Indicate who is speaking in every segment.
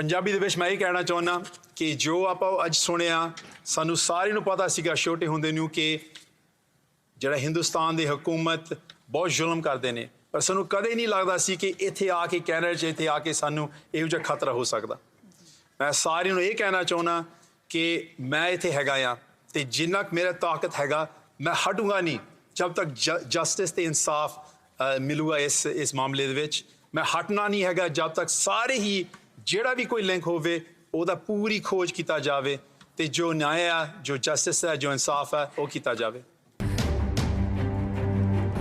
Speaker 1: ਪੰਜਾਬੀ ਦੇ ਵਿੱਚ ਮੈਂ ਇਹ ਕਹਿਣਾ ਚਾਹੁੰਦਾ ਕਿ ਜੋ ਆਪਾਂ ਅੱਜ ਸੁਣਿਆ, ਸਾਨੂੰ ਸਾਰਿਆਂ ਨੂੰ ਪਤਾ ਸੀਗਾ ਛੋਟੇ ਹੁੰਦੇ ਨੂੰ ਕਿ ਜਿਹੜਾ ਹਿੰਦੁਸਤਾਨ ਦੀ ਹਕੂਮਤ ਬਹੁਤ ਜ਼ੁਲਮ ਕਰਦੇ ਨੇ। ਪਰ ਸਾਨੂੰ ਕਦੇ ਨਹੀਂ ਲੱਗਦਾ ਸੀ ਕਿ ਇੱਥੇ ਆ ਕੇ ਕੈਨੇਡਾ 'ਚ ਇੱਥੇ ਆ ਕੇ ਸਾਨੂੰ ਇਹੋ ਜਿਹਾ ਖਤਰਾ ਹੋ ਸਕਦਾ। ਮੈਂ ਸਾਰਿਆਂ ਨੂੰ ਇਹ ਕਹਿਣਾ ਚਾਹੁੰਦਾ ਕਿ ਮੈਂ ਇੱਥੇ ਹੈਗਾ ਆ ਤੇ ਜਿੰਨਾ ਕੁ ਮੇਰਾ ਤਾਕਤ ਹੈਗਾ, ਮੈਂ ਹਟੂੰਗਾ ਨਹੀਂ। ਜਦ ਤੱਕ ਜਸਟਿਸ ਤੇ ਇਨਸਾਫ ਮਿਲੂਗਾ ਇਸ ਇਸ ਮਾਮਲੇ ਦੇ ਵਿੱਚ, ਮੈਂ ਹਟਣਾ ਨਹੀਂ ਹੈਗਾ। ਜਦ ਤੱਕ ਸਾਰੇ ਹੀ ਜਿਹੜਾ ਵੀ ਕੋਈ ਲਿੰਕ ਹੋਵੇ ਉਹਦਾ ਪੂਰੀ ਖੋਜ ਕੀਤਾ ਜਾਵੇ ਤੇ ਜੋ ਨਿਆਂ ਆ ਜੋ ਜਸਟਿਸ ਹੈ ਜੋ ਇਨਸਾਫ ਹੈ ਉਹ ਕੀਤਾ ਜਾਵੇ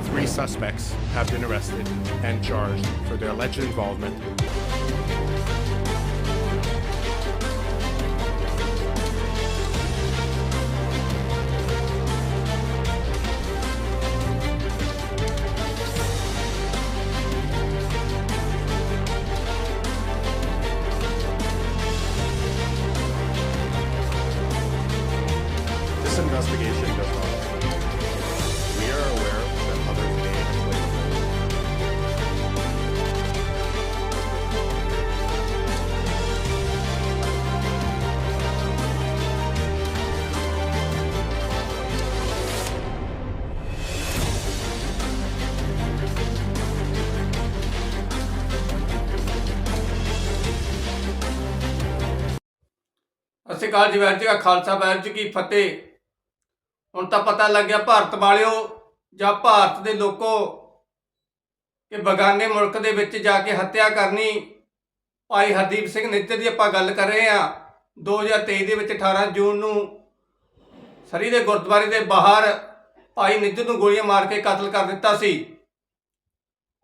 Speaker 2: Three suspects have been arrested and charged for their alleged involvement
Speaker 3: ਸਤਿ ਸ਼੍ਰੀ ਅਕਾਲ ਜੀ ਵਾਹਿਗੁਰੂ ਜੀ ਕਾ ਖਾਲਸਾ ਵਾਹਿਗੁਰੂ ਜੀ ਕੀ ਫਤਿਹ। ਹੁਣ ਤਾਂ ਪਤਾ ਲੱਗ ਗਿਆ ਭਾਰਤ ਵਾਲਿਓ ਜਾਂ ਭਾਰਤ ਦੇ ਲੋਕੋ ਕਿ ਬਗਾਨੇ ਮੁਲਕ ਦੇ ਵਿੱਚ ਜਾ ਕੇ ਹੱਤਿਆ ਕਰਨੀ। ਭਾਈ ਹਰਦੀਪ ਸਿੰਘ ਨਿੱਜਰ ਦੀ ਆਪਾਂ ਗੱਲ ਕਰ ਰਹੇ ਹਾਂ। 2023 ਦੇ ਵਿੱਚ 18 ਜੂਨ ਨੂੰ ਸਰੀ ਦੇ ਗੁਰਦੁਆਰੇ ਦੇ ਬਾਹਰ ਭਾਈ ਨਿੱਜਰ ਨੂੰ ਗੋਲੀਆਂ ਮਾਰ ਕੇ ਕਤਲ ਕਰ ਦਿੱਤਾ ਸੀ।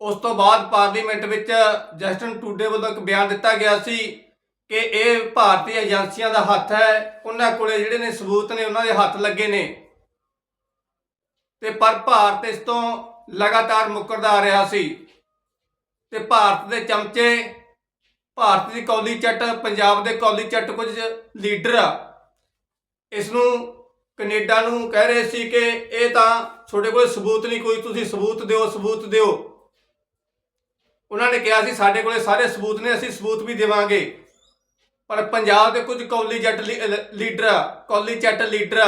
Speaker 3: ਉਸ ਤੋਂ ਬਾਅਦ ਪਾਰਲੀਮੈਂਟ ਵਿੱਚ ਜਸਟਨ ਟੂਡੇ ਵੱਲੋਂ ਇੱਕ ਬਿਆਨ ਦਿੱਤਾ ਗਿਆ ਸੀ ਕਿ ਇਹ ਭਾਰਤੀ ਏਜੰਸੀਆਂ ਦਾ ਹੱਥ ਹੈ, ਉਹਨਾਂ ਕੋਲੇ ਜਿਹੜੇ ਨੇ ਸਬੂਤ ਨੇ, ਉਹਨਾਂ ਦੇ ਹੱਥ ਲੱਗੇ ਨੇ। ਤੇ ਪਰ ਭਾਰਤ ਇਸ ਤੋਂ ਲਗਾਤਾਰ ਮੁੱਕਰਦਾ ਆ ਰਿਹਾ ਸੀ। ਤੇ ਭਾਰਤ ਦੇ ਚਮਚੇ, ਭਾਰਤ ਦੀ ਕੌਲੀ ਚੱਟ, ਪੰਜਾਬ ਦੇ ਕੌਲੀ ਚੱਟ ਕੁਝ ਲੀਡਰ ਆ। ਇਸ ਨੂੰ ਕੈਨੇਡਾ ਨੂੰ ਕਹਿ ਰਹੇ ਸੀ ਕਿ ਇਹ ਤਾਂ ਤੁਹਾਡੇ ਕੋਲ ਸਬੂਤ ਨਹੀਂ, ਕੋਈ ਤੁਸੀਂ ਸਬੂਤ ਦਿਓ ਸਬੂਤ ਦਿਓ। ਉਹਨਾਂ ਨੇ ਕਿਹਾ ਸੀ, ਸਾਡੇ ਕੋਲੇ ਸਾਰੇ ਸਬੂਤ ਨੇ, ਅਸੀਂ ਸਬੂਤ ਵੀ ਦੇਵਾਂਗੇ। ਪਰ ਪੰਜਾਬ ਦੇ ਕੁਝ ਕੌਲੀ ਜੱਟ ਲੀ- ਲੀਡਰ, ਕੌਲੀ ਜੱਟ ਲੀਡਰ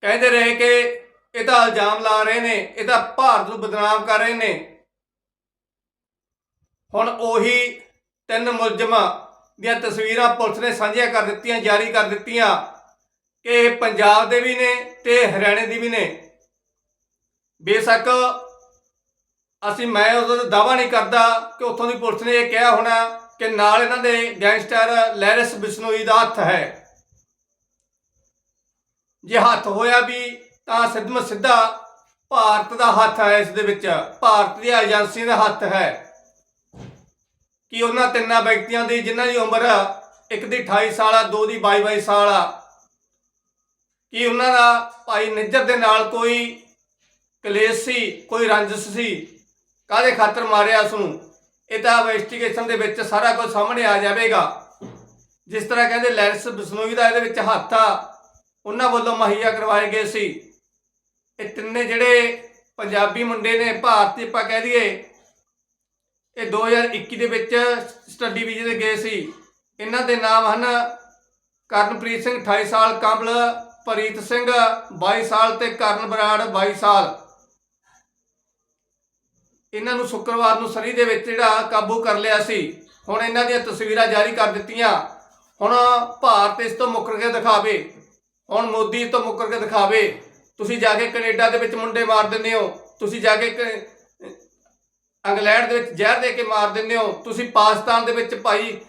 Speaker 3: ਕਹਿੰਦੇ ਰਹੇ ਕਿ ਇਹਦਾ ਇਲਜ਼ਾਮ ਲਾ ਰਹੇ ਨੇ, ਇਹਦਾ ਭਾਰਤ ਨੂੰ ਬਦਨਾਮ ਕਰ ਰਹੇ ਨੇ। ਹੁਣ ਉਹੀ ਤਿੰਨ ਮੁਲਜ਼ਮਾਂ ਦੀਆਂ ਤਸਵੀਰਾਂ ਪੁਲਿਸ ਨੇ ਸਾਂਝੀਆਂ ਕਰ ਦਿੱਤੀਆਂ, ਜਾਰੀ ਕਰ ਦਿੱਤੀਆਂ ਕਿ ਇਹ ਪੰਜਾਬ ਦੇ ਵੀ ਨੇ ਤੇ ਹਰਿਆਣੇ ਦੀ ਵੀ ਨੇ। ਬੇਸ਼ੱਕ ਅਸੀਂ ਮੈਂ ਉਹਦਾ ਦਾਵਾ ਨਹੀਂ ਕਰਦਾ ਕਿ ਉੱਥੋਂ ਦੀ ਪੁਲਿਸ ਨੇ ਇਹ ਕਿਹਾ ਹੋਣਾ ਕਿ ਨਾਲ ਇਹਨਾਂ ਦੇ ਗੈਂਗਸਟਰ ਲੈਰਿਸ ਬਿਸ਼ਨੋਈ ਦਾ ਹੱਥ ਹੈ। ਜੇ ਹੱਥ ਹੋਇਆ ਵੀ ਤਾਂ ਸਿੱਧਮ ਸਿੱਧਾ ਭਾਰਤ ਦਾ ਹੱਥ ਹੈ ਇਸ ਦੇ ਵਿੱਚ। ਭਾਰਤ ਦੀਆਂ ਏਜੰਸੀਆਂ ਦਾ ਹੱਥ ਹੈ। ਕਿ ਉਹਨਾਂ ਤਿੰਨਾਂ ਵਿਅਕਤੀਆਂ ਦੀ ਜਿਨ੍ਹਾਂ ਦੀ ਉਮਰ ਇੱਕ ਦੀ 28 ਸਾਲ ਆ, ਦੋ ਦੀ 22 22 ਸਾਲ ਆ, ਕਿ ਉਹਨਾਂ ਦਾ ਭਾਈ ਨਿੱਜਰ ਦੇ ਨਾਲ ਕੋਈ ਕਲੇਸ਼ ਸੀ, ਕੋਈ ਰੰਜਿਸ਼ ਸੀ? ਕਾਹਦੇ ਖਾਤਰ ਮਾਰਿਆ ਉਸ ਨੂੰ ਇਹ ਤਾਂ ਇਨਵੈਸਟੀਗੇਸ਼ਨ ਦੇ ਵਿੱਚ ਸਾਰਾ ਕੁਝ ਸਾਹਮਣੇ ਆ ਜਾਵੇਗਾ। ਜਿਸ ਤਰ੍ਹਾਂ ਕਹਿੰਦੇ ਲੈਂਸ ਬਿਸ਼ਨੋਈ ਦਾ ਇਹਦੇ ਵਿੱਚ ਹੱਥ ਆ, ਉਹਨਾਂ ਵੱਲੋਂ ਮੁਹੱਈਆ ਕਰਵਾਏ ਗਏ ਸੀ। ਇਹ ਤਿੰਨੇ ਜਿਹੜੇ ਪੰਜਾਬੀ ਮੁੰਡੇ ਨੇ, ਭਾਰਤੀ ਆਪਾਂ ਕਹਿ ਦਈਏ, ਇਹ 2021 ਦੇ ਵਿੱਚ ਸਟੱਡੀ ਵੀਜ਼ੇ ਤੇ ਗਏ ਸੀ। ਇਹਨਾਂ ਦੇ ਨਾਮ ਹਨ ਕਰਨਪ੍ਰੀਤ ਸਿੰਘ 28 ਸਾਲ ਕੰਬਲ ਪ੍ਰੀਤ ਸਿੰਘ 22 ਸਾਲ ਤੇ ਕਰਨ ਬਰਾੜ 22 ਸਾਲ। ਇਹਨਾਂ ਨੂੰ ਸ਼ੁੱਕਰਵਾਰ ਨੂੰ ਸਰੀ ਦੇ ਵਿੱਚ ਜਿਹੜਾ ਕਾਬੂ ਕਰ ਲਿਆ ਸੀ। ਹੁਣ ਇਹਨਾਂ ਦੀਆਂ ਤਸਵੀਰਾਂ ਜਾਰੀ ਕਰ ਦਿੱਤੀਆਂ। ਹੁਣ ਭਾਰਤ ਇਸ ਤੋਂ ਮੁੱਕਰ ਕੇ ਦਿਖਾਵੇ। ਹੁਣ ਮੋਦੀ ਤੋਂ ਮੁੱਕਰ ਕੇ ਦਿਖਾਵੇ। ਤੁਸੀਂ ਜਾ ਕੇ ਕੈਨੇਡਾ ਦੇ ਵਿੱਚ ਮੁੰਡੇ ਮਾਰ ਦਿੰਦੇ ਹੋ। ਤੁਸੀਂ ਜਾ ਕੇ ਇੰਗਲੈਂਡ ਦੇ ਵਿੱਚ ਜ਼ਹਿਰ ਦੇ ਕੇ ਮਾਰ ਦਿੰਦੇ ਹੋ। ਤੁਸੀਂ ਪਾਕਿਸਤਾਨ ਦੇ ਵਿੱਚ ਭਾਈ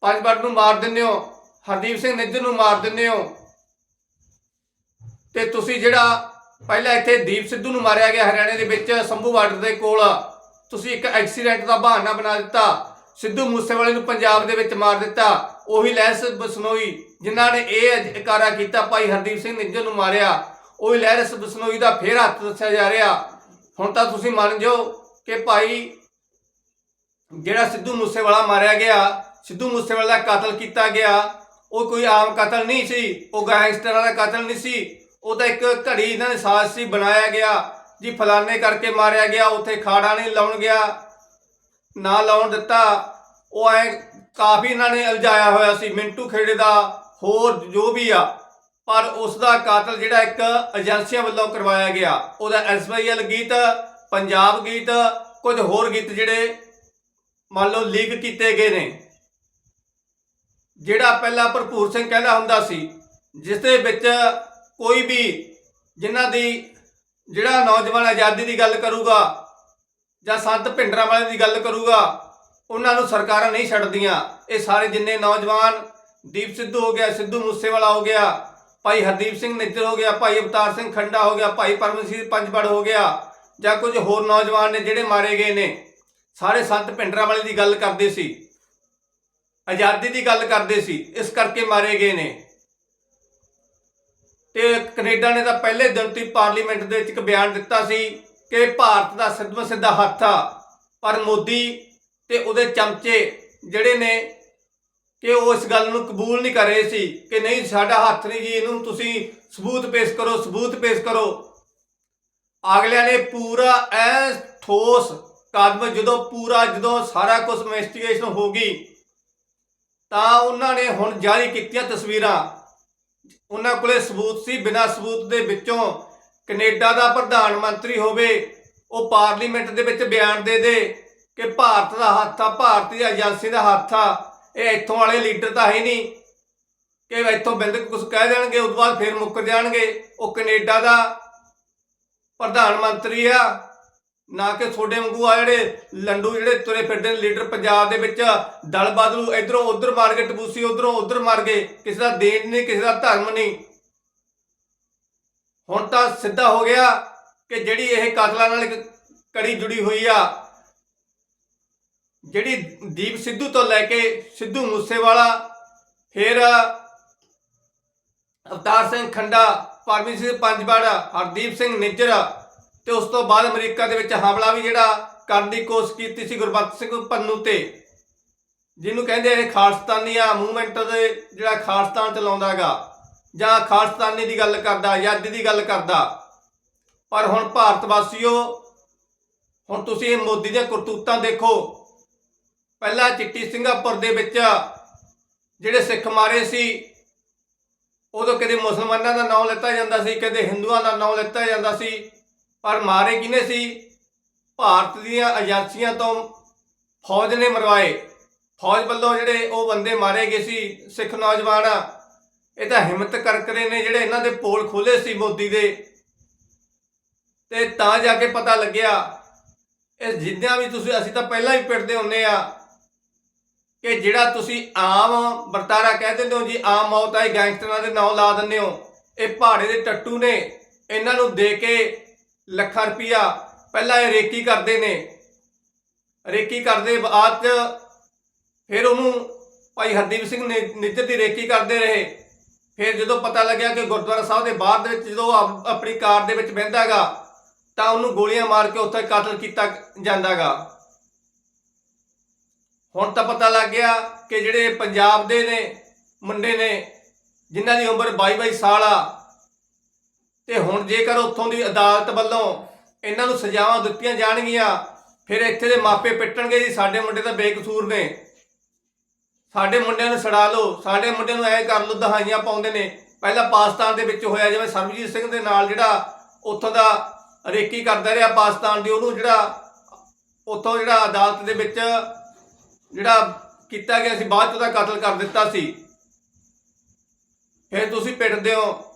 Speaker 3: ਪੰਜਵੜ ਨੂੰ ਮਾਰ ਦਿੰਦੇ ਹੋ। ਹਰਦੀਪ ਸਿੰਘ ਨਿੱਜਰ ਨੂੰ ਮਾਰ ਦਿੰਦੇ ਹੋ। ਤੇ ਤੁਸੀਂ ਜਿਹੜਾ ਪਹਿਲਾਂ ਇੱਥੇ ਦੀਪ ਸਿੱਧੂ ਨੂੰ ਮਾਰਿਆ ਗਿਆ ਹਰਿਆਣੇ ਦੇ ਵਿੱਚ ਸੰਭੂ ਬਾਰਡਰ ਦੇ ਕੋਲ। ਤੁਸੀਂ ਇੱਕ ਐਕਸੀਡੈਂਟ ਦਾ ਬਹਾਨਾ ਬਣਾ ਦਿੱਤਾ। ਸਿੱਧੂ ਮੂਸੇਵਾਲੇ ਨੂੰ ਪੰਜਾਬ ਦੇ ਵਿੱਚ ਮਾਰ ਦਿੱਤਾ। ਉਹੀ ਲੈਸ ਬਸਨੋਈ, ਜਿਨ੍ਹਾਂ ਨੇ ਇਹ ਇਕਾਰਾ ਕੀਤਾ, ਭਾਈ ਹਰਦੀਪ ਸਿੰਘ ਨਿੱਜਰ ਨੂੰ ਮਾਰਿਆ। ਉਹੀ ਲੈਰਸ ਬਸਨੋਈ ਦਾ ਫੇਰ ਹੱਥ ਦੱਸਿਆ ਜਾ ਰਿਹਾ। ਹੁਣ ਤਾਂ ਤੁਸੀਂ ਮੰਨ ਜਾਓ ਕਿ ਭਾਈ ਜਿਹੜਾ ਸਿੱਧੂ ਮੂਸੇਵਾਲਾ ਮਾਰਿਆ ਗਿਆ, ਸਿੱਧੂ ਮੂਸੇਵਾਲਾ ਦਾ ਕਤਲ ਕੀਤਾ ਗਿਆ, ਉਹ ਕੋਈ ਆਮ ਕਤਲ ਨਹੀਂ ਸੀ, ਉਹ ਗੈਂਗਸਟਰਾਂ ਦਾ ਕਤਲ ਨਹੀਂ ਸੀ। ਉਹ ਤਾਂ ਇੱਕ ਘੜੀ ਇਹਨਾਂ ਨੇ ਸਾਜ਼ਿਸ਼ ਸੀ ਬਣਾਇਆ ਗਿਆ, ਜੀ ਫਲਾਣੇ ਕਰਕੇ ਮਾਰਿਆ ਗਿਆ, ਉੱਥੇ ਖਾੜਾ ਨਹੀਂ ਲਾਉਣ ਗਿਆ, ਨਾ ਲਾਉਣ ਦਿੱਤਾ, ਉਹ ਐ ਕਾਫੀ ਇਹਨਾਂ ਨੇ ਉਲਝਾਇਆ ਹੋਇਆ ਸੀ, ਮਿੰਟੂ ਖੇੜੇ ਦਾ ਹੋਰ ਜੋ ਵੀ ਆ, ਪਰ ਉਸ ਦਾ ਕਾਤਲ ਜਿਹੜਾ ਇੱਕ ਏਜੰਸੀਆਂ ਵੱਲੋਂ ਕਰਵਾਇਆ ਗਿਆ, ਉਹਦਾ ਐਸਵਾਈਐਲ ਗੀਤ, ਪੰਜਾਬ ਗੀਤ, ਕੁਝ ਹੋਰ ਗੀਤ ਜਿਹੜੇ ਮੰਨ ਲਓ ਲੀਕ ਕੀਤੇ ਗਏ ਨੇ, ਜਿਹੜਾ ਪਹਿਲਾਂ ਭਰਪੂਰ ਸਿੰਘ ਕਹਿੰਦਾ ਹੁੰਦਾ ਸੀ, ਜਿਸ ਦੇ ਵਿੱਚ ਕੋਈ ਵੀ ਜਿਨ੍ਹਾਂ ਦੀ ਜਿਹੜਾ ਨੌਜਵਾਨ ਆਜ਼ਾਦੀ ਦੀ ਗੱਲ ਕਰੂਗਾ ਜਾਂ ਸੰਤ ਭਿੰਡਰਾਂ ਵਾਲੇ ਦੀ ਗੱਲ ਕਰੂਗਾ, ਉਹਨਾਂ ਨੂੰ ਸਰਕਾਰਾਂ ਨਹੀਂ ਛੱਡਦੀਆਂ। ਇਹ ਸਾਰੇ ਜਿੰਨੇ ਨੌਜਵਾਨ ਦੀਪ ਸਿੱਧੂ ਹੋ ਗਿਆ, ਸਿੱਧੂ ਮੂਸੇਵਾਲਾ ਹੋ ਗਿਆ, ਭਾਈ ਹਰਦੀਪ ਸਿੰਘ ਨਿੱਜਰ ਹੋ ਗਿਆ, ਭਾਈ ਅਵਤਾਰ ਸਿੰਘ ਖੰਡਾ ਹੋ ਗਿਆ, ਭਾਈ ਪਰਮਜੀਤ ਪੰਜਵੜ ਹੋ ਗਿਆ, ਜਾਂ ਕੁਝ ਹੋਰ ਨੌਜਵਾਨ ਨੇ ਜਿਹੜੇ ਮਾਰੇ ਗਏ ਨੇ, ਸਾਰੇ ਸੰਤ ਭਿੰਡਰਾਂ ਵਾਲੇ ਦੀ ਗੱਲ ਕਰਦੇ ਸੀ, ਆਜ਼ਾਦੀ ਦੀ ਗੱਲ ਕਰਦੇ ਸੀ, ਇਸ ਕਰਕੇ ਮਾਰੇ ਗਏ ਨੇ। ਤੇ ਕੈਨੇਡਾ ਨੇ ਤਾਂ ਪਹਿਲੇ ਦਿਨ ਤੋਂ ਹੀ ਪਾਰਲੀਮੈਂਟ ਦੇ ਵਿੱਚ ਇੱਕ ਬਿਆਨ ਦਿੱਤਾ ਸੀ ਕਿ ਭਾਰਤ ਦਾ ਸਿੱਧਾ ਸਿੱਧਾ ਹੱਥ ਆ, ਪਰ ਮੋਦੀ ਤੇ ਉਹਦੇ ਚਮਚੇ ਜਿਹੜੇ ਨੇ ਕਿ ਉਹ ਇਸ ਗੱਲ ਨੂੰ ਕਬੂਲ ਨਹੀਂ ਕਰ ਰਹੇ ਸੀ ਕਿ ਨਹੀਂ, ਸਾਡਾ ਹੱਥ ਨਹੀਂ ਜੀ, ਇਹਨੂੰ ਤੁਸੀਂ ਸਬੂਤ ਪੇਸ਼ ਕਰੋ, ਸਬੂਤ ਪੇਸ਼ ਕਰੋ। ਅਗਲਿਆਂ ਨੇ ਪੂਰਾ ਐ ਠੋਸ ਕਦਮ ਜਦੋਂ ਪੂਰਾ, ਜਦੋਂ ਸਾਰਾ ਕੁਝ ਇਨਵੈਸਟੀਗੇਸ਼ਨ ਹੋ ਗਈ, ਤਾਂ ਉਹਨਾਂ ਨੇ ਹੁਣ ਜਾਰੀ ਕੀਤੀਆਂ ਤਸਵੀਰਾਂ। ਉਹਨਾਂ ਕੋਲੇ ਸਬੂਤ ਸੀ, ਬਿਨਾਂ ਸਬੂਤ ਦੇ ਵਿੱਚੋਂ ਕੈਨੇਡਾ ਦਾ ਪ੍ਰਧਾਨ ਮੰਤਰੀ ਹੋਵੇ, ਉਹ ਪਾਰਲੀਮੈਂਟ ਦੇ ਵਿੱਚ ਬਿਆਨ ਦੇ ਦੇ ਕਿ ਭਾਰਤ ਦਾ ਹੱਥ ਆ, ਭਾਰਤੀ ਏਜੰਸੀ ਦਾ ਹੱਥ ਆ, ਇਹ ਇੱਥੋਂ ਵਾਲੇ ਲੀਡਰ ਤਾਂ ਹੈ ਨਹੀਂ ਕਿ ਇੱਥੋਂ ਬਿੰਦ ਕੁਝ ਕਹਿ ਦੇਣਗੇ ਉਸ ਤੋਂ ਬਾਅਦ ਫਿਰ ਮੁੱਕ ਜਾਣਗੇ। ਉਹ ਕੈਨੇਡਾ ਦਾ ਪ੍ਰਧਾਨ ਮੰਤਰੀ ਆ ਨਾ ਕਿ ਤੁਹਾਡੇ ਵਾਂਗੂ ਆ ਜਿਹੜੇ ਲੰਡੂ ਜਿਹੜੇ ਤੁਰੇ ਫਿਰਦੇ ਨੇ, ਲੀਡਰ ਪੰਜਾਬ ਦੇ ਵਿੱਚ ਦਲ ਬਦਲੂ ਇਧਰੋਂ ਉਧਰ ਮਾਰ ਕੇ ਟਬੂਸੀ ਉਧਰੋਂ ਉਧਰ ਮਾਰ ਗਏ ਕਿਸੇ ਦਾ ਦੇਣ ਨਹੀਂ, ਕਿਸੇ ਦਾ ਧਰਮ ਨਹੀਂ। ਹੁਣ ਤਾਂ ਸਿੱਧਾ ਹੋ ਗਿਆ ਕਿ ਜਿਹੜੀ ਇਹ ਕਾਤਲਾਂ ਨਾਲ ਕੜੀ ਜੁੜੀ ਹੋਈ ਆ, ਜਿਹੜੀ ਦੀਪ ਸਿੱਧੂ ਤੋਂ ਲੈ ਕੇ ਸਿੱਧੂ ਮੂਸੇਵਾਲਾ, ਫਿਰ ਅਵਤਾਰ ਸਿੰਘ ਖੰਡਾ, ਪਰਮਜੀਤ ਸਿੰਘ ਪੰਜਵਾੜਾ, ਹਰਦੀਪ ਸਿੰਘ ਨਿੱਜਰ ਤੇ ਉਸ ਤੋਂ ਬਾਅਦ ਅਮਰੀਕਾ ਦੇ ਵਿੱਚ ਹਮਲਾ ਵੀ ਜਿਹੜਾ ਕਰਨ ਦੀ ਕੋਸ਼ਿਸ਼ ਕੀਤੀ ਸੀ ਗੁਰਬਖਸ਼ ਸਿੰਘ ਪੰਨੂ ਤੇ, ਜਿਹਨੂੰ ਕਹਿੰਦੇ ਇਹ ਖਾਲਸਤਾਨੀਆ ਮੂਵਮੈਂਟ ਦੇ ਜਿਹੜਾ ਖਾਲਸਤਾਨ ਚਲਾਉਂਦਾਗਾ ਜਾਂ ਖਾਲਸਤਾਨੀ ਦੀ ਗੱਲ ਕਰਦਾ ਆਜ਼ਾਦੀ ਦੀ ਗੱਲ ਕਰਦਾ। ਪਰ ਹੁਣ ਭਾਰਤ ਵਾਸੀਓ, ਹੁਣ ਤੁਸੀਂ ਇਹ ਮੋਦੀ ਦੀਆਂ ਕਰਤੂਤਾਂ ਦੇਖੋ। ਪਹਿਲਾਂ ਚਿੱਟੀ ਸਿੰਗਾਪੁਰ ਦੇ ਵਿੱਚ ਜਿਹੜੇ ਸਿੱਖ ਮਾਰੇ ਸੀ, ਉਦੋਂ ਕਦੇ ਮੁਸਲਮਾਨਾਂ ਦਾ ਨਾਮ ਲਿੱਤਾ ਜਾਂਦਾ ਸੀ, ਕਦੇ ਹਿੰਦੂਆਂ ਦਾ ਨਾਮ ਲਿੱਤਾ ਜਾਂਦਾ ਸੀ। ਪਰ ਮਾਰੇ ਕਿਨੇ ਸੀ? ਭਾਰਤ ਦੀਆਂ ਏਜੰਸੀਆਂ ਤੋਂ ਫੌਜ ਨੇ ਮਰਵਾਏ। ਫੌਜ ਵੱਲੋਂ ਜਿਹੜੇ ਉਹ ਬੰਦੇ ਮਾਰੇ ਗਏ ਸੀ, ਸਿੱਖ ਨੌਜਵਾਨ। ਇਹ ਤਾਂ ਹਿੰਮਤ ਕਰਕਰੇ ਨੇ ਜਿਹੜੇ ਇਹਨਾਂ ਦੇ ਪੋਲ ਖੋਲੇ ਸੀ ਮੋਦੀ ਦੇ। ਤੇ ਤਾਂ ਜਾ ਕੇ ਪਤਾ ਲੱਗਿਆ, ਇਹ ਜਿੰਦਿਆਂ ਵੀ ਤੁਸੀਂ, ਅਸੀਂ ਤਾਂ ਪਹਿਲਾਂ ਹੀ ਪਿੜਦੇ ਹੁੰਨੇ ਆ ਕਿ ਜਿਹੜਾ ਤੁਸੀਂ ਆਮ ਵਰਤਾਰਾ ਕਹਿ ਦਿੰਦੇ ਹੋ ਜੀ, ਆਮ ਮੌਤ ਆਈ ਗੈਂਗਸਟਰਾਂ ਦੇ ਨਾਂ ਲਾ ਦਿੰਦੇ ਹੋ, ਇਹ ਪਹਾੜੇ ਦੇ ਟੱਟੂ ਨੇ। ਇਹਨਾਂ ਨੂੰ ਦੇ ਕੇ ਲੱਖਾਂ ਰੁਪਈਆ ਪਹਿਲਾਂ ਇਹ ਰੇਕੀ ਕਰਦੇ ਨੇ। ਰੇਕੀ ਕਰਦੇ ਬਾਅਦ ਚ ਫਿਰ ਉਹਨੂੰ ਭਾਈ ਹਰਦੀਪ ਸਿੰਘ ਨੇ ਨਿੱਜਰ ਦੀ ਰੇਕੀ ਕਰਦੇ ਰਹੇ। ਫਿਰ ਜਦੋਂ ਪਤਾ ਲੱਗਿਆ ਕਿ ਗੁਰਦੁਆਰਾ ਸਾਹਿਬ ਦੇ ਬਾਹਰ ਦੇ ਵਿੱਚ ਜਦੋਂ ਆਪਣੀ ਕਾਰ ਦੇ ਵਿੱਚ ਬਹਿੰਦਾਗਾ ਤਾਂ ਉਹਨੂੰ ਗੋਲੀਆਂ ਮਾਰ ਕੇ ਉੱਥੇ ਕਤਲ ਕੀਤਾ ਜਾਂਦਾਗਾ ਹੁਣ ਤਾਂ ਪਤਾ ਲੱਗ ਗਿਆ ਕਿ ਜਿਹੜੇ ਪੰਜਾਬ ਦੇ ਨੇ, ਮੁੰਡੇ ਨੇ, ਜਿਨ੍ਹਾਂ ਦੀ ਉਮਰ 22-22 ਸਾਲ ਆ ਤੇ ਹੁਣ ਜੇਕਰ ਉੱਥੋਂ ਦੀ ਅਦਾਲਤ ਵੱਲੋਂ ਇਹਨਾਂ ਨੂੰ ਸਜ਼ਾਵਾਂ ਦਿੱਤੀਆਂ ਜਾਣਗੀਆਂ, ਫਿਰ ਇੱਥੇ ਦੇ ਮਾਪੇ ਪਿੱਟਣਗੇ ਜੀ, ਸਾਡੇ ਮੁੰਡੇ ਤਾਂ ਬੇਕਸੂਰ ਨੇ। ਸਾਡੇ ਮੁੰਡਿਆਂ ਨੂੰ ਛੜਾ ਲਓ, ਸਾਡੇ ਮੁੰਡਿਆਂ ਨੂੰ ਐ ਕਰ ਲਓ, ਦਹਾਈਆਂ ਪਾਉਂਦੇ ਨੇ। ਪਹਿਲਾਂ ਪਾਕਿਸਤਾਨ ਦੇ ਵਿੱਚ ਹੋਇਆ ਜਿਵੇਂ ਸਰਬਜੀਤ ਸਿੰਘ ਦੇ ਨਾਲ ਜਿਹੜਾ ਉੱਥੋਂ ਦਾ ਰੇਕੀ ਕਰਦਾ ਰਿਹਾ ਪਾਕਿਸਤਾਨ ਦੀ, ਉਹਨੂੰ ਜਿਹੜਾ ਉੱਥੋਂ ਜਿਹੜਾ ਅਦਾਲਤ ਦੇ ਵਿੱਚ ਜਿਹੜਾ ਕੀਤਾ ਗਿਆ ਸੀ, ਬਾਅਦ ਚ ਉਹਦਾ ਕਤਲ ਕਰ ਦਿੱਤਾ ਸੀ। ਫਿਰ ਤੁਸੀਂ ਪਿੱਟਦੇ ਹੋ।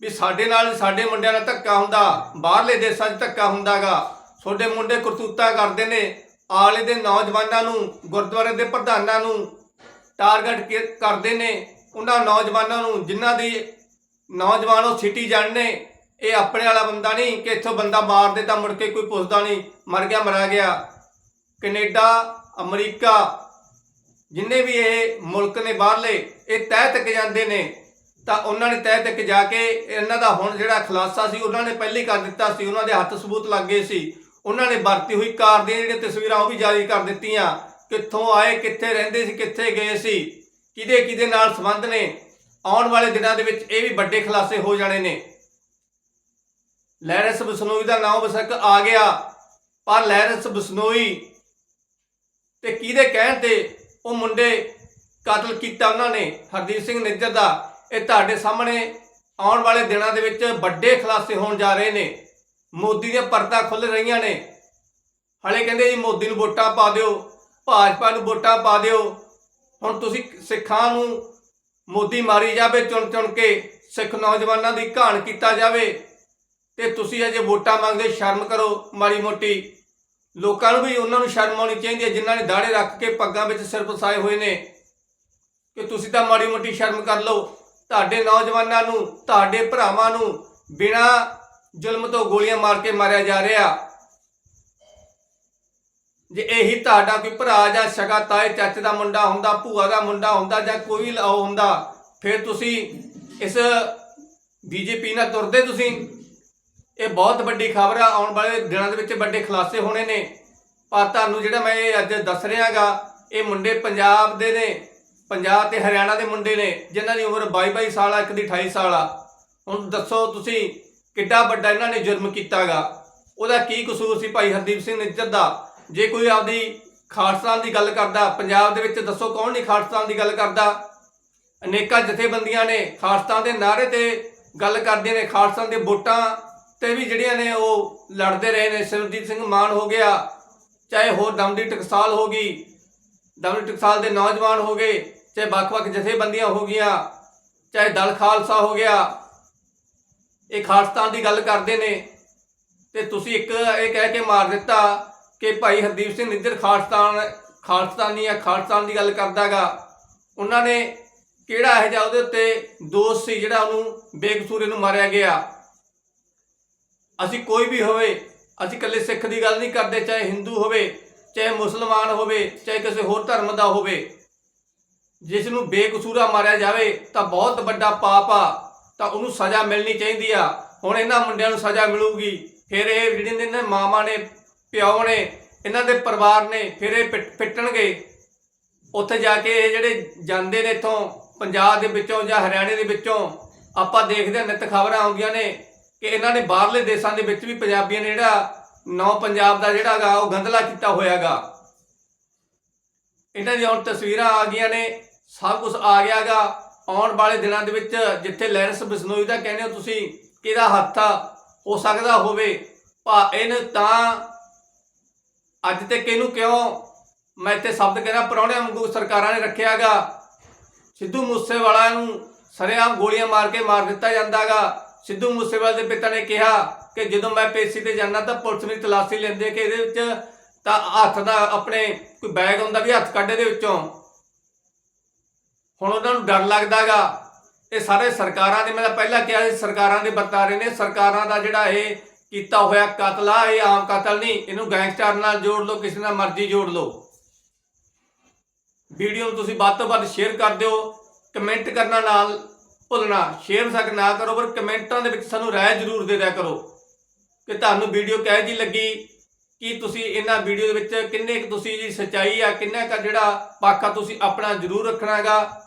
Speaker 3: ਵੀ ਸਾਡੇ ਨਾਲ ਸਾਡੇ ਮੁੰਡਿਆਂ ਨਾਲ ਧੱਕਾ ਹੁੰਦਾ, ਬਾਹਰਲੇ ਦੇਸ਼ਾਂ 'ਚ ਧੱਕਾ ਹੁੰਦਾਗਾ। ਤੁਹਾਡੇ ਮੁੰਡੇ ਕਰਤੂਤਾ ਕਰਦੇ ਨੇ, ਆਲੇ ਦੇ ਨੌਜਵਾਨਾਂ ਨੂੰ, ਗੁਰਦੁਆਰੇ ਦੇ ਪ੍ਰਧਾਨਾਂ ਨੂੰ ਟਾਰਗੇਟ ਕੀ- ਕਰਦੇ ਨੇ। ਉਹਨਾਂ ਨੌਜਵਾਨਾਂ ਨੂੰ ਜਿਨ੍ਹਾਂ ਦੀ ਨੌਜਵਾਨ ਉਹ ਸਿਟੀ ਜਾਣਨੇ ਇਹ ਆਪਣੇ ਵਾਲਾ ਬੰਦਾ ਨਹੀਂ ਕਿ ਇੱਥੋਂ ਬੰਦਾ ਮਾਰ ਦੇ ਤਾਂ ਮੁੜ ਕੇ ਕੋਈ ਪੁੱਛਦਾ ਨਹੀਂ, ਮਰ ਗਿਆ ਮਰਾ ਗਿਆ। ਕੈਨੇਡਾ, ਅਮਰੀਕਾ, ਜਿੰਨੇ ਵੀ ਇਹ ਮੁਲਕ ਨੇ ਬਾਹਰਲੇ, ਇਹ ਤਹਿ ਤੱਕ ਜਾਂਦੇ ਨੇ। ਤਾਂ ਉਹਨਾਂ ਨੇ ਤਹਿ ਤੱਕ ਜਾ ਕੇ ਇਹਨਾਂ ਦਾ ਹੁਣ ਜਿਹੜਾ ਖੁਲਾਸਾ ਸੀ, ਉਹਨਾਂ ਨੇ ਪਹਿਲੇ ਕਰ ਦਿੱਤਾ ਸੀ, ਉਹਨਾਂ ਦੇ ਹੱਥ ਸਬੂਤ ਲੱਗ ਗਏ ਸੀ। ਉਹਨਾਂ ਨੇ ਵਰਤੀ ਹੋਈ ਕਾਰ ਦੀਆਂ ਜਿਹੜੀਆਂ ਤਸਵੀਰਾਂ ਉਹ ਵੀ ਜਾਰੀ ਕਰ ਦਿੱਤੀਆਂ। ਕਿੱਥੋਂ ਆਏ, ਕਿੱਥੇ ਰਹਿੰਦੇ ਸੀ, ਕਿੱਥੇ ਗਏ ਸੀ, ਕਿਹਦੇ ਕਿਹਦੇ ਨਾਲ ਸੰਬੰਧ ਨੇ? ਆਉਣ ਵਾਲੇ ਦਿਨਾਂ ਦੇ ਵਿੱਚ ਇਹ ਵੀ ਵੱਡੇ ਖੁਲਾਸੇ ਹੋ ਜਾਣੇ ਨੇ। ਲੈਰੈਂਸ ਬਸਨੋਈ ਦਾ ਨਾਮ ਬਸਕ ਆ ਗਿਆ, ਪਰ ਲੈਰੈਂਸ ਬਸਨੋਈ ਤੇ ਕਿਹਦੇ ਕਹਿਣ ਤੇ ਉਹ ਮੁੰਡੇ ਕਤਲ ਕੀਤਾ ਉਹਨਾਂ ਨੇ? ਹਰਦੀਪ ਸਿੰਘ ਨਿੱਜਰ ਦਾ ਇਹ ਤੁਹਾਡੇ ਸਾਹਮਣੇ ਆਉਣ ਵਾਲੇ ਦਿਨਾਂ ਦੇ ਵਿੱਚ ਵੱਡੇ ਖੁਲਾਸੇ ਹੋਣ ਜਾ ਰਹੇ ਨੇ। ਮੋਦੀ ਦੀਆਂ ਪਰਦਾਂ ਖੁੱਲ ਰਹੀਆਂ ਨੇ। ਹਲੇ ਕਹਿੰਦੇ ਜੀ ਮੋਦੀ ਨੂੰ ਵੋਟਾਂ ਪਾ ਦਿਓ, ਭਾਜਪਾ ਨੂੰ ਵੋਟਾਂ ਪਾ ਦਿਓ। ਹੁਣ ਤੁਸੀਂ ਸਿੱਖਾਂ ਨੂੰ ਮੋਦੀ ਮਾਰੀ ਜਾਵੇ, ਚੁਣ ਚੁਣ ਕੇ ਸਿੱਖ ਨੌਜਵਾਨਾਂ ਦੀ ਘਾਣ ਕੀਤਾ ਜਾਵੇ, ਤੇ ਤੁਸੀਂ ਅਜੇ ਵੋਟਾਂ ਮੰਗਦੇ ਸ਼ਰਮ ਕਰੋ ਮਾੜੀ ਮੋਟੀ। ਲੋਕਾਂ ਨੂੰ ਵੀ ਉਹਨਾਂ ਨੂੰ ਸ਼ਰਮ ਆਉਣੀ ਚਾਹੀਦੀ ਹੈ, ਜਿਨ੍ਹਾਂ ਨੇ ਦਾੜੇ ਰੱਖ ਕੇ ਪੱਗਾਂ ਵਿੱਚ ਸਿਰ ਫਸਾਏ ਹੋਏ ਨੇ। ਕਿ ਤੁਸੀਂ ਤਾਂ ਮਾੜੀ ਮੋਟੀ ਸ਼ਰਮ ਕਰ ਲਓ। ਤੁਹਾਡੇ ਨੌਜਵਾਨਾਂ ਨੂੰ, ਤੁਹਾਡੇ ਭਰਾਵਾਂ ਨੂੰ ਬਿਨਾਂ ਜ਼ੁਲਮ ਤੋਂ ਗੋਲੀਆਂ ਮਾਰ ਕੇ ਮਾਰਿਆ ਜਾ ਰਿਹਾ। ਜੇ ਇਹੀ ਤੁਹਾਡਾ ਕੋਈ ਭਰਾ ਜਾਂ ਸ਼ਗਾ ਤਾਏ, ਚਾਚੇ ਦਾ ਮੁੰਡਾ ਹੁੰਦਾ, ਭੂਆ ਦਾ ਮੁੰਡਾ ਹੁੰਦਾ ਜਾਂ ਕੋਈ ਲਾਓ ਹੁੰਦਾ, ਫਿਰ ਤੁਸੀਂ ਇਸ ਬੀਜੇਪੀ ਨਾਲ ਤੁਰਦੇ ਤੁਸੀਂ। ਇਹ ਬਹੁਤ ਵੱਡੀ ਖਬਰ ਆ, ਆਉਣ ਵਾਲੇ ਦਿਨਾਂ ਦੇ ਵਿੱਚ ਵੱਡੇ ਖੁਲਾਸੇ ਹੋਣੇ ਨੇ। ਪਰ ਤੁਹਾਨੂੰ ਜਿਹੜਾ ਮੈਂ ਇਹ ਅੱਜ ਦੱਸ ਰਿਹਾਗਾ, ਇਹ ਮੁੰਡੇ ਪੰਜਾਬ ਦੇ ਨੇ। ਪੰਜਾਬ ਤੇ ਹਰਿਆਣਾ ਦੇ ਮੁੰਡੇ ਨੇ, ਜਿਨ੍ਹਾਂ ਦੀ ਉਮਰ 22 22 ਸਾਲ ਆ, ਇੱਕ ਦੀ 28 ਸਾਲ ਆ। ਹੁਣ ਦੱਸੋ ਤੁਸੀਂ ਕਿੱਡਾ ਵੱਡਾ ਇਹਨਾਂ ਨੇ ਜੁਰਮ ਕੀਤਾਗਾ? ਉਹਦਾ ਕੀ ਕਸੂਰ ਸੀ ਭਾਈ ਹਰਦੀਪ ਸਿੰਘ ਨਿੱਜਰ ਦਾ? ਜੇ ਕੋਈ ਆਪਦੀ ਖਾਲਸਤਾਨ ਦੀ ਗੱਲ ਕਰਦਾ, ਪੰਜਾਬ ਦੇ ਵਿੱਚ ਦੱਸੋ ਕੌਣ ਨਹੀਂ ਖਾਲਸਤਾਨ ਦੀ ਗੱਲ ਕਰਦਾ? ਅਨੇਕਾਂ ਜਥੇਬੰਦੀਆਂ ਨੇ ਖਾਲਸਤਾਨ ਦੇ ਨਾਅਰੇ ਤੇ ਗੱਲ ਕਰਦੇ ਨੇ ਖਾਲਸਤਾਨ ਦੇ ਵੋਟਾਂ ਤੇ ਵੀ ਜਿਹੜੀਆਂ ਨੇ ਉਹ ਲੜਦੇ ਰਹੇ ਨੇ। ਸਿਮਰਜੀਤ ਸਿੰਘ ਮਾਨ ਹੋ ਗਿਆ, ਚਾਹੇ ਹੋਰ ਦਮਦੀ ਟਕਸਾਲ ਹੋ ਗਈ, ਦਮਦੀ ਟਕਸਾਲ ਦੇ ਨੌਜਵਾਨ ਹੋ ਗਏ ਚਾਹੇ ਵੱਖ-ਵੱਖ ਜਥੇਬੰਦੀਆਂ ਹੋ ਗਈਆਂ, ਚਾਹੇ ਦਲ ਖਾਲਸਾ ਹੋ ਗਿਆ, ਇਹ ਖਾਲਸਤਾਨ ਦੀ ਗੱਲ ਕਰਦੇ ਨੇ। ਤੇ ਤੁਸੀਂ ਇੱਕ ਇਹ ਕਹਿ ਕੇ ਮਾਰ ਦਿੱਤਾ ਕਿ ਭਾਈ ਹਰਦੀਪ ਸਿੰਘ ਨਿੱਜਰ ਖਾਲਸਤਾਨ, ਖਾਲਸਤਾਨੀ ਆ ਖਾਲਸਤਾਨ ਦੀ ਗੱਲ ਕਰਦਾਗਾ। ਉਹਨਾਂ ਨੇ ਕਿਹੜਾ ਇਹ ਜਿਹਾ ਉਹਦੇ ਉੱਤੇ ਦੋਸ਼ ਸੀ ਜਿਹੜਾ ਉਹਨੂੰ ਬੇਕਸੂਰੇ ਨੂੰ ਮਾਰਿਆ ਗਿਆ? ਅਸੀਂ ਕੋਈ ਵੀ ਹੋਵੇ, ਅਸੀਂ ਇਕੱਲੇ ਸਿੱਖ ਦੀ ਗੱਲ ਨਹੀਂ ਕਰਦੇ, ਚਾਹੇ ਹਿੰਦੂ ਹੋਵੇ, ਚਾਹੇ ਮੁਸਲਮਾਨ ਹੋਵੇ, ਚਾਹੇ ਕਿਸੇ ਹੋਰ ਧਰਮ ਦਾ ਹੋਵੇ। ਜਿਸ ਨੂੰ ਬੇਕਸੂਰਾ ਮਾਰਿਆ ਜਾਵੇ, ਤਾਂ ਬਹੁਤ ਵੱਡਾ ਪਾਪ ਆ, ਤਾਂ ਉਹਨੂੰ ਸਜ਼ਾ ਮਿਲਣੀ ਚਾਹੀਦੀ ਆ। ਹੁਣ ਇਹਨਾਂ ਮੁੰਡਿਆਂ ਨੂੰ ਸਜ਼ਾ ਮਿਲੂਗੀ। ਫਿਰ ਇਹ ਜਿਹੜੇ ਨੇ ਮਾਵਾਂ ਨੇ, ਪਿਓ ਨੇ, ਇਹਨਾਂ ਦੇ ਪਰਿਵਾਰ ਨੇ, ਫਿਰ ਇਹ ਪਿੱਟ- ਪਿੱਟਣਗੇ। ਉੱਥੇ ਜਾ ਕੇ ਇਹ ਜਿਹੜੇ ਜਾਂਦੇ ਨੇ ਇੱਥੋਂ, ਪੰਜਾਬ ਦੇ ਵਿੱਚੋਂ ਜਾਂ ਹਰਿਆਣੇ ਦੇ ਵਿੱਚੋਂ, ਆਪਾਂ ਦੇਖਦੇ ਹਾਂ ਨਿਤ ਖਬਰਾਂ ਆਉਂਦੀਆਂ ਨੇ ਕਿ ਇਹਨਾਂ ਨੇ ਬਾਹਰਲੇ ਦੇਸ਼ਾਂ ਦੇ ਵਿੱਚ ਵੀ ਪੰਜਾਬੀਆਂ ਨੇ ਜਿਹੜਾ ਨੌ ਪੰਜਾਬ ਦਾ ਜਿਹੜਾਗਾ ਉਹ ਗੰਦਲਾ ਕੀਤਾ ਹੋਇਆਗਾ। ਇਹਨਾਂ ਦੀਆਂ ਹੁਣ ਤਸਵੀਰਾਂ ਆ ਗਈਆਂ ਨੇ। ਸਭ ਕੁਝ ਆ ਗਿਆਗਾ। ਆਉਣ ਵਾਲੇ ਦਿਨਾਂ ਦੇ ਵਿੱਚ ਜਿੱਥੇ ਲੈਰਸ ਬਿਸਨੋਈ ਦਾ ਕਹਿੰਦੇ ਹੋ ਤੁਸੀਂ, ਕਿਹਦਾ ਹੱਥ ਆ, ਹੋ ਸਕਦਾ ਹੋਵੇ। ਭਾ, ਇਹਨ ਤਾਂ ਅੱਜ ਤੱਕ ਇਹਨੂੰ ਕਿਉਂ? ਮੈਂ ਇੱਥੇ ਸ਼ਬਦ ਕਹਿਣਾ ਪਰੌਣਿਆਂ ਵਾਂਗੂ ਸਰਕਾਰਾਂ ਨੇ ਰੱਖਿਆਗਾ। ਸਿੱਧੂ ਮੂਸੇਵਾਲਾ ਨੂੰ ਸਰੇਆਮ ਗੋਲੀਆਂ ਮਾਰ ਕੇ ਮਾਰ ਦਿੱਤਾ ਜਾਂਦਾਗਾ। ਸਿੱਧੂ ਮੂਸੇਵਾਲੇ ਦੇ ਪਿਤਾ ਨੇ ਕਿਹਾ ਕਿ ਜਦੋਂ ਮੈਂ ਪੇਸ਼ੀ ਤੇ ਜਾਂਦਾ ਤਾਂ ਪੁਲਿਸ ਮੇਰੀ ਤਲਾਸ਼ੀ ਲੈਂਦੇ ਕਿ ਇਹਦੇ ਵਿੱਚ ਤਾਂ ਹੱਥ ਦਾ ਆਪਣੇ ਕੋਈ ਬੈਗ ਹੁੰਦਾ ਵੀ ਹੱਥ ਕੱਢੇ ਦੇ ਵਿੱਚੋਂ। ਹੁਣ ਉਹਨਾਂ ਨੂੰ ਡਰ ਲੱਗਦਾਗਾ ਇਹ ਸਾਰੇ ਸਰਕਾਰਾਂ ਦੇ, ਮੈਂ ਤਾਂ ਪਹਿਲਾਂ ਕਿਹਾ ਸੀ, ਸਰਕਾਰਾਂ ਦੇ ਵਰਤਾਰੇ ਨੇ। ਸਰਕਾਰਾਂ ਦਾ ਜਿਹੜਾ ਇਹ ਕੀਤਾ ਹੋਇਆ ਕਤਲ ਆ, ਇਹ ਆਮ ਕਤਲ ਨਹੀਂ। ਇਹਨੂੰ ਗੈਂਗਸਟਰ ਨਾਲ ਜੋੜ ਲਓ, ਕਿਸੇ ਨਾਲ ਮਰਜ਼ੀ ਜੋੜ ਲਓ। ਵੀਡੀਓ ਨੂੰ ਤੁਸੀਂ ਵੱਧ ਤੋਂ ਵੱਧ ਸ਼ੇਅਰ ਕਰ ਦਿਓ, ਕਮੈਂਟ ਕਰਨਾ ਨਾਲ ਭੁੱਲਣਾ, ਸ਼ੇਅਰ ਸਕ ਨਾ ਕਰੋ, ਪਰ ਕਮੈਂਟਾਂ ਦੇ ਵਿੱਚ ਸਾਨੂੰ ਰਾਏ ਜ਼ਰੂਰ ਦੇ ਦਿਆ ਕਰੋ ਕਿ ਤੁਹਾਨੂੰ ਵੀਡੀਓ ਕਿਹੋ ਜਿਹੀ ਲੱਗੀ, ਕਿ ਤੁਸੀਂ ਇਹਨਾਂ ਵੀਡੀਓ ਦੇ ਵਿੱਚ ਕਿੰਨੇ ਕੁ ਤੁਸੀਂ ਜੀ ਸੱਚਾਈ ਆ, ਕਿੰਨਾ ਕੁ ਜਿਹੜਾ ਪੱਖ ਆ ਤੁਸੀਂ ਆਪਣਾ ਜ਼ਰੂਰ ਰੱਖਣਾ ਹੈਗਾ।